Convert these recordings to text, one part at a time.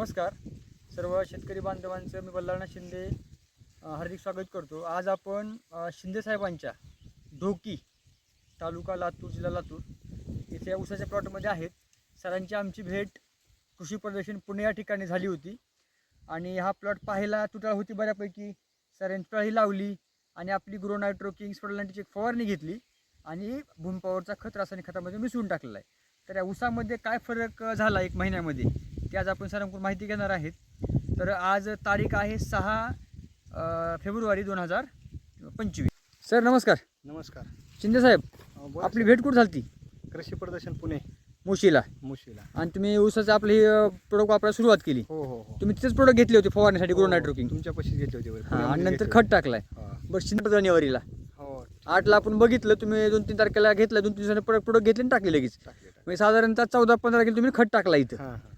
नमस्कार. सर्व शेतकरी बांधवांचं मी बल्लाळनाथ शिंदे हार्दिक स्वागत करतो. आज आपण शिंदे साहेबांच्या ढोकी तालुका लातूर जिल्हा लातूर इथे या उसाच्या प्लॉटमध्ये आहेत. सरांची आमची भेट कृषी प्रदर्शन पुणे या ठिकाणी झाली होती. आणि हा प्लॉट पाहायला तुटाळ होती बऱ्यापैकी. सरांनी तुटाळी लावली आणि आपली ग्रो नायट्रो किंग एक फवारणी घेतली आणि भूमपावरचा खत रासायनिक खतामध्ये मिसळून टाकलेला आहे. तर या उसामध्ये काय फरक झाला एक महिन्यामध्ये? ते आज आपण सरांकडून माहिती घेणार आहेत. तर आज तारीख आहे सहा फेब्रुवारी दोन हजार पंचवीस. सर नमस्कार. नमस्कार. शिंदे साहेब बोला आपली. भेट कुठं झाली कृषी प्रदर्शन पुणे. मुशीला. मुशीला. आणि तुम्ही ऊसाचं आपलं हे प्रोडक्ट वापरायला सुरुवात केली. हो हो हो. तुम्ही तिथेच प्रोडक्ट घेतले होते फवारण्यासाठी ग्रो हो, नायट्रोकिंग तुमच्यापाशीच घेतले होते बरं. हां आणि पुण्यामध्ये नंतर घेतले खत टाकलाय. होते. हां. बरं शिंदे जानेवारीला हो. आठला आपण बघितलं तुम्ही दोन तीन तारखेला घेतलं दोन तीन दिवसांनी परत प्रोडक्ट घेतले आणि टाकले लगेच. टाकले टाकले. म्हणजे साधारणतः चौदा पंधरा किलो तुम्ही खत टाकला इथं. हां हां.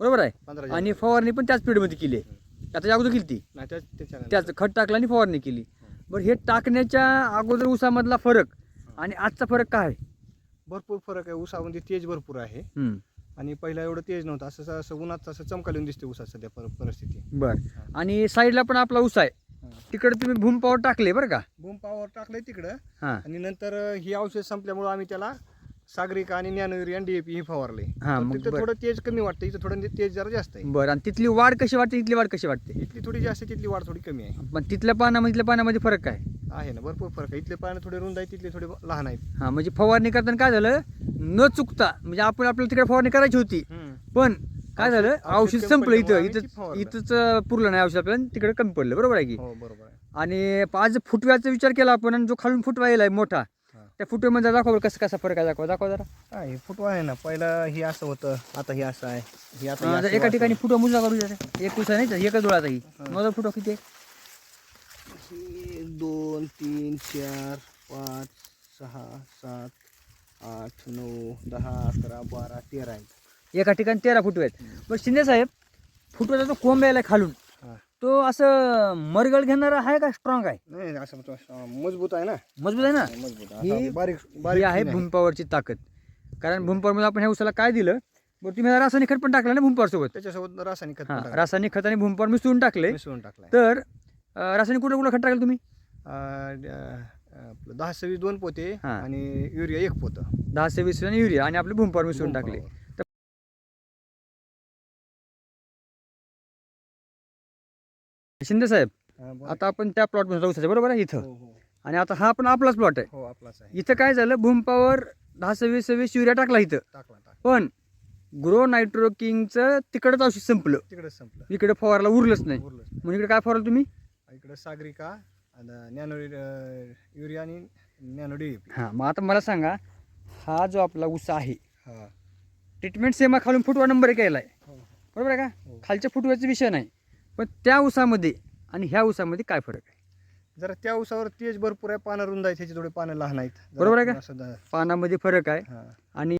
बरोबर आहे? पंधरा आणि. फवारणी पण त्याच पिरियडमध्ये केली आहे. आता अगोदर केली ती नाही त्याच खत टाकलं आणि फवारणी केली. बरं हे टाकण्याच्या अगोदर ऊसामधला फरक आणि आजचा फरक काय आहे? भरपूर फरक आहे. ऊसामध्ये तेज भरपूर आहे. हम्म, आणि पहिला एवढं तेज नव्हतं. असं असं उन्हात असं चमकालून दिसते ऊसात सध्या पर- परिस्थिती. बरं. आणि साईडला पण आपला ऊस आहे. तिकडे तुम्ही भूम पावर टाकले बरं का? बूम पावर टाकलंय तिकडं. हां. आणि नंतर ही औषध संपल्यामुळं आम्ही त्याला सागरिका आणि नॅनो आणि डीएपी ही फवारले. हां, तर मग तिथं बरं. थोडं तेज कमी वाटतं इथं थोडं तेज जरा जास्त आहे. बरं आणि तिथली वाढ कशी वाटते इथली वाढ कशी वाटते? इथली थोडी जास्त तिथली वाढ थोडी कमी आहे. पण तिथल्या पानामध्ये इथल्या पानामध्ये फरक काय? आहे ना भरपूर फरक आहे. इथले पानं थोडे रुंद आहेत तिथले थोडे लहान आहेत. हां म्हणजे फवारणी करताना काय झालं न चुकता म्हणजे आपण आपल्याला तिकडे फवारणी करायची होती. पण काय झालं औषध- औषध औषध संपलं इथं. इथं फवारलं. इथंच अं, पुरलं नाही औषध आपल्याला तिकडे कमी पडलं. बरोबर आहे की? हो बरोबर आहे. आणि आज फुटव्याचा विचार केला आपण आणि जो खालून फुटवा येईल मोठा. त्या फुटव्यामध्ये दाखवा बरं कसं कसा फरक आहे दाखवा दाखवा जरा. हा हे फुटवा आहे ना पहिला हे असं होतं आता हे असं आहे. हे आता हे असं एका वाटतं. ठिकाणी फुटवा मुजा करू एक कुसा नाही तर एकच डोळा ही. माझा फुटवा किती आहे? दोन तीन चार पाच सहा सात आठ नऊ दहा अकरा बारा तेरा आहेत. एका ठिकाणी तेरा फुटवे आहेत. बरं शिंदे साहेब फुटव्याचा जो कोंब यायला खालून. तो असं मरगळ घेणारा आहे का स्ट्रॉंग आहे? नाही असं मजबूत आहे ना. मजबूत आहे ना? मजबूत. ही-. बारीक ही बारीक आहे नाही. भूमपावरची ताकद. कारण भूमपावरमध्ये आपण ह्या उसाला काय दिलं? बरं तुम्ही रासायनिक खत पण टाकलं ना भूमपावर सोबत त्याच्यासोबत रासायनिक खत हा पण टाकलं. रासायनिक खत आणि भूमपावर मिसळून टाकले. मिसळून टाकलाय. तर अं, रासायनिक कुठलं कुठलं खत टाकलं तुम्ही? अं, अं, आपलं दहा सव्वीस दोन पोते हा. आणि युरिया एक पोतं. दहा सव्वीस आणि युरिया आणि आपले भूमपावर मिसळून टाकले. भूमपावर. शिंदे साहेब. आता आपण त्या प्लॉटमध्ये ऊसाच्या बरोबर आहे इथं? हो हो. आणि आता हा पण आपलाच प्लॉट आहे. हो आपलाच आहे. इथं काय झालं भूमपावर दहा सव्वीस सव्वीस युरिया टाकला इथं. टाकला पण ग्रो नायट्रो किंगचं तिकडंच औषध संपलं. तिकडेच संपलं. इकडे फवारला उरलंच नाही. म्हणून इकडे काय फवारलं तुम्ही? इकडे सागरिका नॅनो युरिया आणि नॅनो डीएपी हां मग आता मला सांगा हा जो आपला ऊस आहे ट्रीटमेंट सेमा खालून फुटवा नंबर केला आहे. बरोबर आहे का. खालच्या फुटव्याचा विषय नाही. पण त्या ऊसामध्ये आणि ह्या ऊसामध्ये काय फरक आहे जरा त्या उसावर तेज भरपूर आहे पानं रुंद आहेत ह्याचे थोडे पानं लहान आहेत बरोबर आहे का? पानामध्ये फरक आहे. आणि